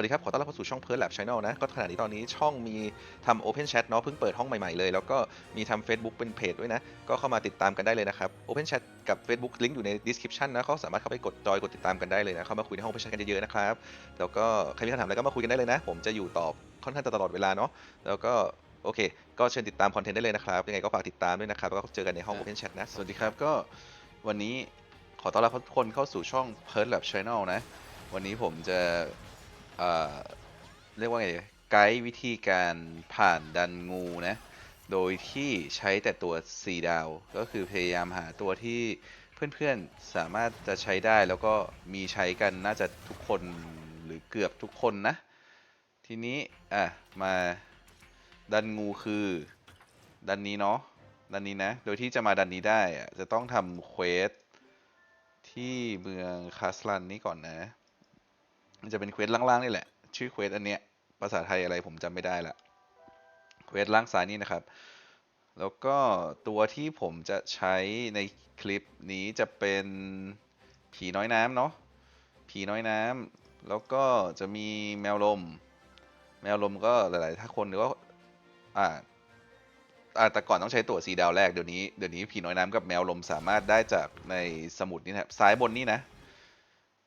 สวัสดีครับ ขอต้อนรับเข้าสู่ช่อง p e r Lab Channel นะ ก็ขณะนี้ตอนนี้ช่องมีทำ Open Chat เนาะเพิ่งเปิดห้องใหม่ๆเลย แล้วก็มีทำ Facebook เป็นเพจด้วยนะ ก็เข้ามาติดตามกันได้เลยนะครับ Open Chat กับ Facebook ลิงก์อยู่ใน description นะเขาสามารถเข้าไปกดจอยกดติดตามกันได้เลยนะ เข้ามาคุยในห้อง Open Chat กันเยอะๆนะครับ แล้วก็ใครมีคำถามอะไรก็มาคุยกันได้เลยนะ ผมจะอยู่ตอบค่อนข้างจะตลอดเวลาเนาะ แล้วก็โอเค ก็เชิญติดตามคอนเทนต์ได้เลยนะครับ ยังไงก็ฝากติดตามด้วยนะครับ แล้วก็เจอกันในห้อง Open Chat นะ สวัสดีครับ ก็วันนี้ขอต้อนรับทุกคนเข้าสู่ช่อง p e r Lab Channel นะ วันนี้ผมจะ เอ่อเรียกว่าไงดีไกด์วิธีการผ่านดันงูนะ โดยที่ใช้แต่ตัว 4 ดาว ก็คือพยายามหาตัวที่เพื่อนๆสามารถจะใช้ได้แล้วก็มีใช้กันน่าจะทุกคนหรือเกือบทุกคนนะ ทีนี้อะมาดันงูคือดันนี้เนาะดันนี้นะ โดยที่จะมาดันนี้ได้อะจะต้องทำเควสที่เมืองคาสลันนี้ก่อนนะ มันจะเป็นเควสล่างๆนี่แหละ ชื่อเควสอันเนี้ยภาษาไทยอะไรผมจำไม่ได้ละเควสล่างซ้ายนี่นะครับ แล้วก็ตัวที่ผมจะใช้ในคลิปนี้จะเป็นผีน้อยน้ำเนาะผีน้อยน้ำแล้วก็จะมีแมวลม แมวลมก็หลายๆ ถ้าคนก็อ่าอ่าแต่ก่อนต้องใช้ตั๋วสีดาวแรกเดี๋ยวนี้เดี๋ยวนี้ผีน้อยน้ำกับแมวลมสามารถได้จากในสมุดนี่นะครับซ้ายบนนี่นะ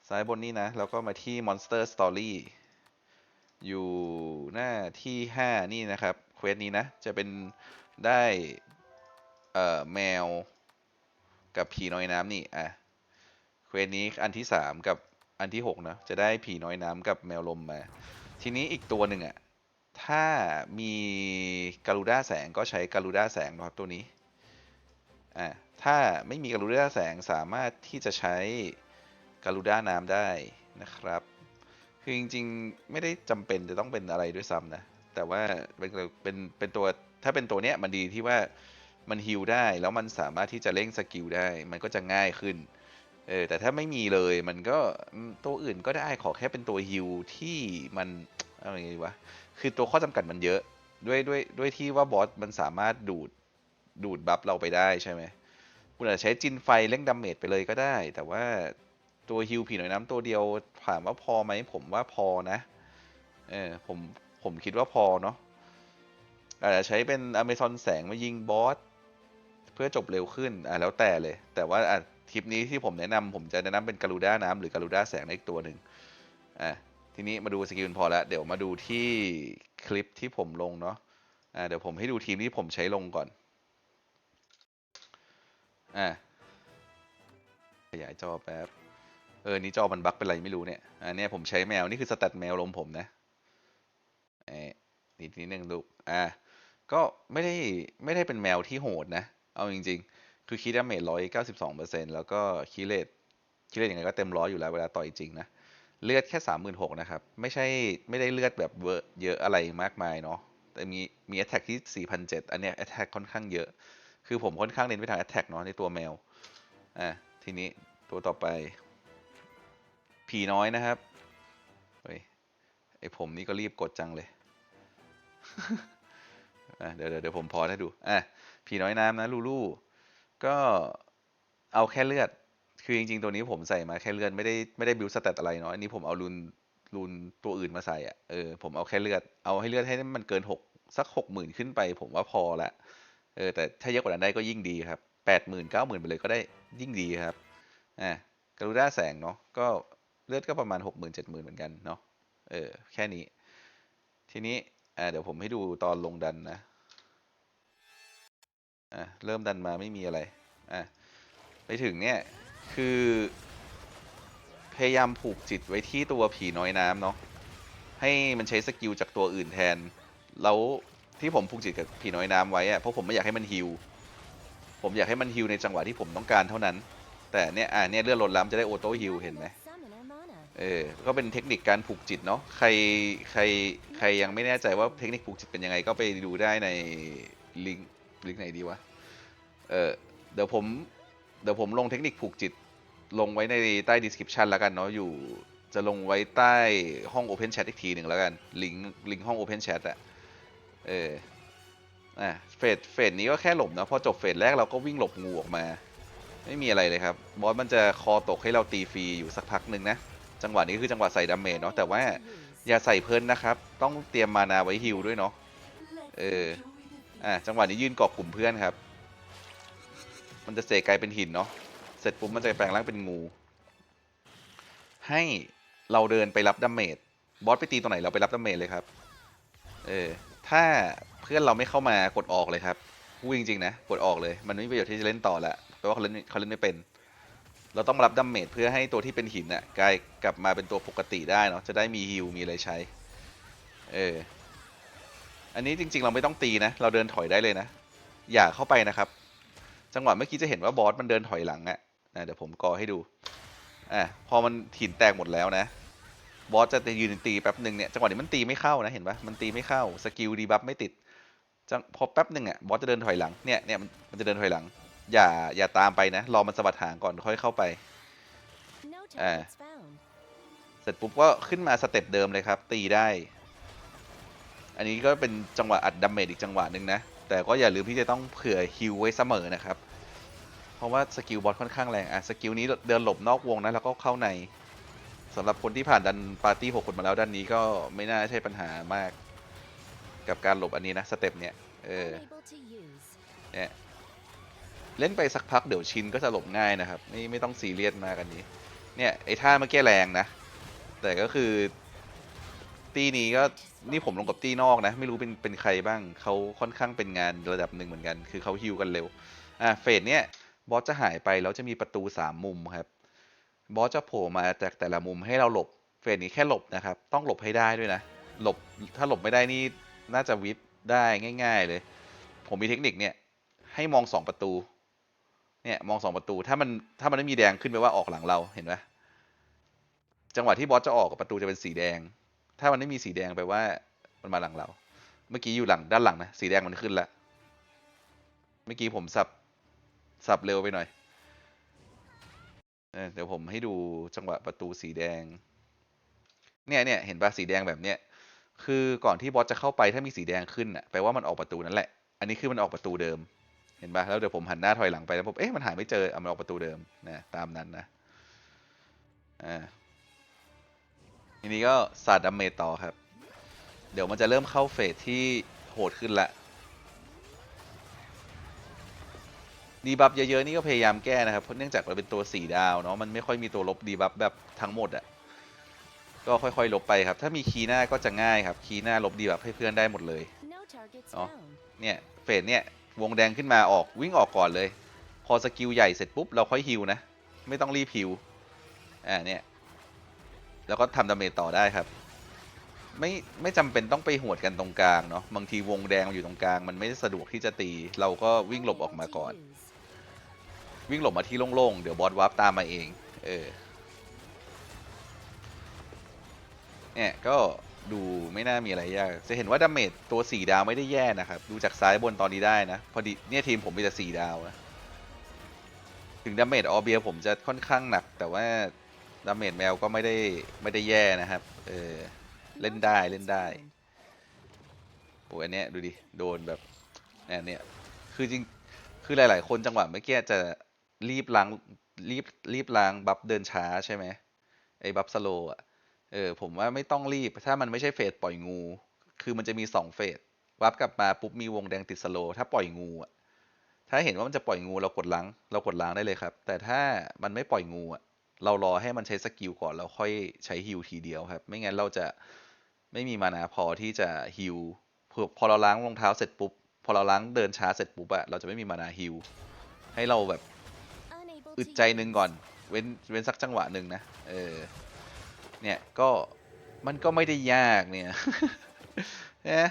ซ้ายบนนี่นะ แล้วก็มาที่ Monster Story อยู่หน้าที่ 5 นี่นะครับเควสนี้นะ จะเป็นได้เอ่อแมวกับผีน้อยน้ำนี่อะเควสนี้อันที่ 3 กับอันที่ 6 นะ จะได้ผีน้อยน้ำกับแมวลมมา ทีนี้อีกตัวหนึ่งอะถ้ามีการูด้าแสงก็ใช้การูด้าแสงนะครับตัวนี้อ่าถ้าไม่มีการูด้าแสงสามารถที่จะใช้ การูด้าน้ำได้นะครับ คือจริงๆ ไม่ได้จำเป็นจะต้องเป็นอะไรด้วยซ้ำนะ แต่ว่าเป็นเป็นเป็นตัวถ้าเป็นตัวเนี้ยมันดีที่ว่ามันฮิลได้แล้วมันสามารถที่จะเร่งสกิลได้ มันก็จะง่ายขึ้นเออแต่ถ้าไม่มีเลยมันก็ตัวอื่นก็ได้ขอแค่เป็นตัวฮิลที่มันอะไรอย่างวะคือตัวข้อจำกัดมันเยอะ ด้วยด้วยด้วยที่ว่าบอสมันสามารถดูดดูดบัฟเราไปได้ใช่ไหมคุณอาจจะใช้จินไฟเร่งดาเมจไปเลยก็ได้ แต่ว่า ตัวฮิลผีหน่อยน้ำตัวเดียวถามว่าพอไหมผมว่าพอนะ เออผมผมคิดว่าพอเนาะอาจจะใช้เป็นอเมซอนแสงมายิงบอสเพื่อจบเร็วขึ้นอะแล้วแต่เลย แต่ว่าอะทริปนี้ที่ผมแนะนำผมจะแนะนำเป็นการูด้าน้ำหรือการูด้าแสงในอีกตัวหนึ่งอะทีนี้มาดูสกิลพอแล้วเดี๋ยวมาดูที่คลิปที่ผมลงเนาะอ่าเดี๋ยวผมให้ดูทีมที่ผมใช้ลงก่อนอ่าขยายจอแป๊บ เออ นี่จอมันบั๊กเป็นไรไม่รู้เนี่ย อันนี้ผมใช้แมว นี่คือสแตทแมวลมผมนะเอ้นิดนิดนึงดูอ่า ก็ไม่ได้ไม่ได้เป็นแมวที่โหดนะ เอาจริง ๆ คือคีดาเมจร้อยเก้าสิบสองเปอร์เซ็นต์แล้วก็คีเลตคีเลตยังไงก็เต็มร้อยอยู่แล้วเวลาต่อยจริงนะ เลือดแค่สามหมื่นหกนะครับ ไม่ใช่ไม่ได้เลือดแบบเวอร์เยอะอะไรมากมายเนาะ แต่มีมี attack ที่สี่พันเจ็ดอันเนี้ย attack ค่อนข้างเยอะ คือผมค่อนข้างเน้นไปทาง attack เนาะในตัวแมว อะทีนี้ตัวต่อไป ผีน้อยนะครับ เฮ้ย ไอผมนี่ก็รีบกดจังเลยเดี๋ยวเดี๋ยวผมพอให้ดู อะ ผีน้อยน้ำนะลูลู ก็เอาแค่เลือด คือจริงๆ ตัวนี้ผมใส่มาแค่เลือดไม่ได้ไม่ได้บิวสเตตอะไรเนาะอันนี้ผมเอารุนรุนตัวอื่นมาใส่อะ เออ ผมเอาแค่เลือด เอาให้เลือดให้มันเกินหกสักหกหมื่นขึ้นไป ผมว่าพอละ เออ แต่ถ้าเยอะกว่านั้นได้ก็ยิ่งดีครับแปดหมื่นเก้าหมื่นไปเลยก็ได้ยิ่งดีครับ อะกรุด้าแสงเนาะ ก็ เลือดก็ประมาณหกหมื่นเจ็ดหมื่นเหมือนกันเนาะเออแค่นี้ ทีนี้อ่าเดี๋ยวผมให้ดูตอนลงดันนะอะเริ่มดันมาไม่มีอะไรอะไปถึงเนี่ยคือพยายามผูกจิตไว้ที่ตัวผีน้อยน้ำเนาะให้มันใช้สกิลจากตัวอื่นแทน แล้วที่ผมผูกจิตกับผีน้อยน้ำไว้อะเพราะผมไม่อยากให้มันฮิวผมอยากให้มันฮิวในจังหวะที่ผมต้องการเท่านั้น แต่เนี่ยอ่าเนี่ยเลือดลดล้ำจะได้ออโต้ฮิวเห็นไหม เออ ก็เป็นเทคนิคการผูกจิตเนาะ ใคร ใคร ใครยังไม่แน่ใจว่าเทคนิคผูกจิตเป็นยังไงก็ไปดูได้ในลิงก์ลิงก์ไหนดีวะ เออ เดี๋ยวผม เดี๋ยวผมลงเทคนิคผูกจิต ลงไว้ในใต้ description แล้วกันเนาะ อยู่ จะลงไว้ใต้ห้อง Open Chat อีกทีหนึ่งแล้วกัน ลิงก์ ลิงก์ห้อง Open Chat อะเออ อะ เฟส เฟสนี้ก็แค่หลบนะพอจบเฟสแรกเราก็วิ่งหลบงูออกมา ไม่มีอะไรเลยครับ บอสมันจะคอตกให้เราตีฟรีอยู่สักพักหนึ่งนะ จังหวะนี้คือจังหวะใส่ดาเมจเนาะแต่ว่าอย่าใส่เพลินนะครับ ต้องเตรียมมานาไว้ฮิลด้วยเนาะเอออะจังหวะนี้ยืนเกาะกลุ่มเพื่อนครับ มันจะเสกกลายเป็นหินเนาะเสร็จปุ๊บมันจะแปลงร่างเป็นงู ให้เราเดินไปรับดาเมจบอสไปตีตรงไหนเราไปรับดาเมจเลยครับ เออถ้าเพื่อนเราไม่เข้ามากดออกเลยครับพูดจริงๆนะกดออกเลย มันไม่มีประโยชน์ที่จะเล่นต่อละเพราะว่าเขาเล่นเขาเล่นไม่เป็น เราต้องรับดาเมจเพื่อให้ตัวที่เป็นหินน่ะกลายกลับมาเป็นตัวปกติได้เนาะจะได้มีฮิลมีอะไรใช้ เออ อันนี้จริง ๆ เราไม่ต้องตีนะ เราเดินถอยได้เลยนะ อย่าเข้าไปนะครับ จังหวะเมื่อกี้จะเห็นว่าบอสมันเดินถอยหลังอะ่ะเดี๋ยวผมกอให้ดูอะพอมันหินแตกหมดแล้วนะบอสจะยืนตีแป๊บหนึ่งเนี่ยจังหวะนี้มันตีไม่เข้านะเห็นปะมันตีไม่เข้าสกิลดีบัฟไม่ติดจังพอแป๊บหนึ่งอะบอสจะเดินถอยหลังเนี่ยเนี่ยมันจะเดินถอยหลัง อย่าอย่าตามไปนะ รอมันสะบัดหางก่อนค่อยเข้าไป No À. targets found. เสร็จปุ๊บก็ขึ้นมาสเต็ปเดิมเลยครับ ตีได้ อันนี้ก็เป็นจังหวะอัดดาเมจอีกจังหวะหนึ่งนะ แต่ก็อย่าลืมที่จะต้องเผื่อฮิลไว้เสมอนะครับ เพราะว่าสกิลบอสค่อนข้างแรง อะสกิลนี้เดินหลบนอกวงนะแล้วก็เข้าในสำหรับคนที่ผ่านดันปาร์ตี้หกคนมาแล้วด้านนี้ก็ไม่น่าใช่ปัญหามาก กับการหลบอันนี้นะสเต็ปเนี่ยเออ Unable to use. เนี่ย เล่นไปสักพักเดี๋ยวชินก็จะหลบง่ายนะครับไม่ไม่ต้องซีเรียสมากันนี้ เนี่ยไอ้ท่าเมื่อกี้แรงนะ แต่ก็คือ ตีนี้ก็นี่ผมลงกับตีนอกนะ ไม่รู้เป็นเป็นใครบ้างเขาค่อนข้างเป็นงานระดับหนึ่งเหมือนกัน คือเขาฮิวกันเร็วอะเฟสเนี่ยบอสจะหายไปแล้วจะมีประตูสามมุมครับบอสจะโผล่มาจากแต่ละมุมให้เราหลบเฟสนี้แค่หลบนะครับ ต้องหลบให้ได้ด้วยนะ หลบถ้าหลบไม่ได้นี่น่าจะวิปได้ง่าย ๆ เลย ผมมีเทคนิคเนี่ยให้มองสองประตู เนี่ยมองสองประตูถ้ามันถ้ามันไม่มีแดงขึ้นไปว่าออกหลังเราเห็นไหมจังหวะที่บอสจะออกประตูจะเป็นสีแดง ถ้ามันไม่มีสีแดงแปลว่ามันมาหลังเรา เมื่อกี้อยู่หลังด้านหลังนะสีแดงมันขึ้นแล้วเมื่อกี้ผมสับสับเร็วไปหน่อยเอเดี๋ยวผมให้ดูจังหวะประตูสีแดง เนี่ยเนี่ยเห็นปะสีแดงแบบเนี้ยคือก่อนที่บอสจะเข้าไปถ้ามีสีแดงขึ้นอะแปลว่ามันออกประตูนั่นแหละ อันนี้คือมันออกประตูเดิม เห็นปะแล้วเดี๋ยวผมหันหน้าถอยหลังไปแล้วผมเอ๊ะมันหาไม่เจอเอามันออกประตูเดิมนะตามนั้นนะอ่าทีนี้ก็สาดดาเมจต่อครับ เดี๋ยวมันจะเริ่มเข้าเฟสที่โหดขึ้นละดีบัฟเยอะๆนี่ก็พยายามแก้นะครับเพราะเนื่องจากมันเป็นตัวสี่ดาวเนาะมันไม่ค่อยมีตัวลบดีบัฟแบบทั้งหมดอะ่ะก็ค่อยๆลบไปครับ ถ้ามีคีย์หน้าก็จะง่ายครับ คีย์หน้าลบดีบัฟให้เพื่อนได้หมดเลย No targets Oh. found. เนี่ยเฟสเนี่ย วงแดงขึ้นมาออกวิ่งออกก่อนเลย พอสกิลใหญ่เสร็จปุ๊บเราค่อยฮิวนะ ไม่ต้องรีบฮิวอ่าเนี่ยแล้วก็ทำดาเมจต่อได้ครับ ไม่ไม่จำเป็นต้องไปหวดกันตรงกลางเนาะบางทีวงแดงมันอยู่ตรงกลาง มันไม่สะดวกที่จะตี เราก็วิ่งหลบออกมาก่อน วิ่งหลบมาที่โล่งๆเดี๋ยวบอสวาร์ปตามมาเอง เออเนี่ยก็ ดูไม่น่ามีอะไรยาก จะเห็นว่าดาเมจตัวสี่ดาวไม่ได้แย่นะครับ ดูจากซ้ายบนตอนนี้ได้นะ พอดีเนี่ยทีมผมมีแต่สี่ดาวนะถึงดาเมจออเบียผมจะค่อนข้างหนัก แต่ว่าดาเมจแมวก็ไม่ได้ไม่ได้แย่นะครับ เออเล่นได้เล่นได้โอ้อันเนี้ยดูดิโดนแบบเนี่ยเนี่ยคือจริงคือหลาย ๆ คนจังหวะเมื่อกี้จะรีบล้างรีบรีบล้างบัฟเดินช้าใช่ไหมไอ้บัฟสโลอะ เออผมว่าไม่ต้องรีบ ถ้ามันไม่ใช่เฟสปล่อยงู คือมันจะมีสองเฟสวับกลับมาปุ๊บมีวงแดงติดสโลถ้าปล่อยงูอะถ้าเห็นว่ามันจะปล่อยงูเรากดล้างเรากดล้างได้เลยครับ แต่ถ้ามันไม่ปล่อยงูอะเรารอให้มันใช้สกิลก่อนแล้วค่อยใช้ฮิลทีเดียวครับ ไม่งั้นเราจะไม่มีมานาพอที่จะฮิลพอเราล้างรองเท้าเสร็จปุ๊บพอเราล้างเดินช้าเสร็จปุ๊บอะเราจะไม่มีมานาฮิลให้เราแบบอึดใจหนึ่งก่อน เว้นเว้นสักจังหวะหนึ่งนะ เออ เนี่ยก็มันก็ไม่ได้ยากเนี่ยนะ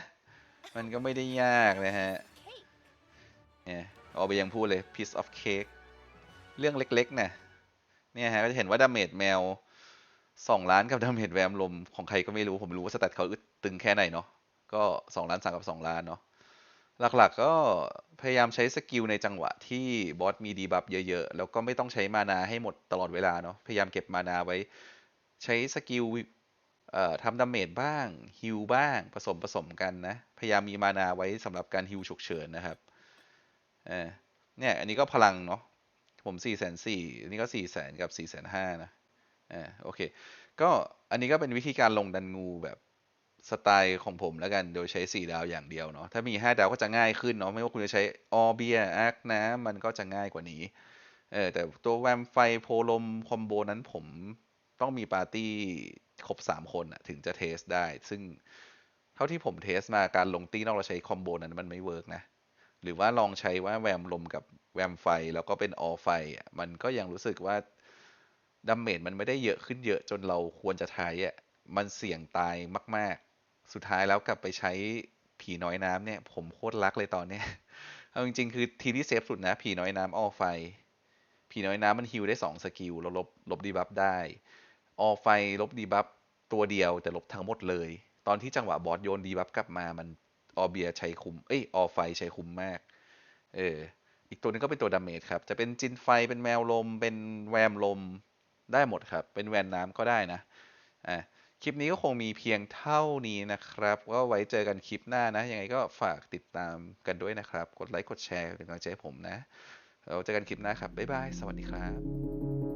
มันก็ไม่ได้ยากนะฮะเนี่ยเอาไปยังพูดเลย piece of cake เรื่องเล็กๆนะเนี่ยฮะก็จะเห็นว่าดาเมจแมวสองล้านกับดาเมจแวมลมของใครก็ไม่รู้ผมรู้ว่าสแตทเขาตึงแค่ไหนเนาะก็สองล้านสามกับสองล้านเนาะหลักๆก็พยายามใช้สกิลในจังหวะที่บอสมีดีบัฟเยอะๆ แล้วก็ไม่ต้องใช้มานาให้หมดตลอดเวลาเนาะพยายามเก็บมานาไว้ ใช้สกิลทำดาเมจบ้างฮิลบ้างผสมผสมกันนะ พยายามมีมานาไว้สำหรับการฮิลฉุกเฉินนะครับเเนี่ยอันนี้ก็พลังเนาะผมสี่แสนสี่อันนี้ก็สี่แสนกับสี่แสนห้านะอ่าโอเค ก็อันนี้ก็เป็นวิธีการลงดันงูแบบสไตล์ของผมแล้วกันโดยใช้ 4 ดาวอย่างเดียวเนาะถ้ามี 5 ดาวก็จะง่ายขึ้นเนาะไม่ว่าคุณจะใช้ออเบียอาร์คน้ำมันก็จะง่ายกว่านี้เออแต่ตัวแวมไฟโพลมคอมโบนั้นผม ต้องมีปาร์ตี้ครบ 3 คนอะถึงจะเทสได้ ซึ่งเท่าที่ผมเทสมาการลงตีนอกเราใช้คอมโบนั้นมันไม่เวิร์กนะ หรือว่าลองใช้ว่าแวมลมกับแวมไฟแล้วก็เป็นออไฟ มันก็ยังรู้สึกว่าดาเมจมันไม่ได้เยอะขึ้นเยอะจนเราควรจะใช้อะ มันเสี่ยงตายมาก ๆ สุดท้ายแล้วกลับไปใช้ผีน้อยน้ำเนี่ย ผมโคตรรักเลยตอนเนี้ย เอาจริง ๆ คือทีที่เซฟสุดนะ ผีน้อยน้ำออไฟ ผีน้อยน้ำมันฮิลได้สองสกิลแล้วลบลบดีบัฟได้ ออไฟลบดีบัฟตัวเดียวแต่ลบทั้งหมดเลย ตอนที่จังหวะบอสโยนดีบัฟกลับมามันออเบียใช้คุม เอ้ยออไฟใช้คุมมาก เออ อีกตัวหนึงก็เป็นตัวดาเมจครับ จะเป็นจินไฟ เป็นแมวลม เป็นแวมลม ได้หมดครับ เป็นแวนน้ำก็ได้นะ อะ คลิปนี้ก็คงมีเพียงเท่านี้นะครับ ก็ไว้เจอกันคลิปหน้านะ ยังไงก็ฝากติดตามกันด้วยนะครับ กดไลค์ กดแชร์เป็นกำลังใจให้ผมนะ เราเจอกันคลิปหน้าครับ บ๊ายบาย สวัสดีครับ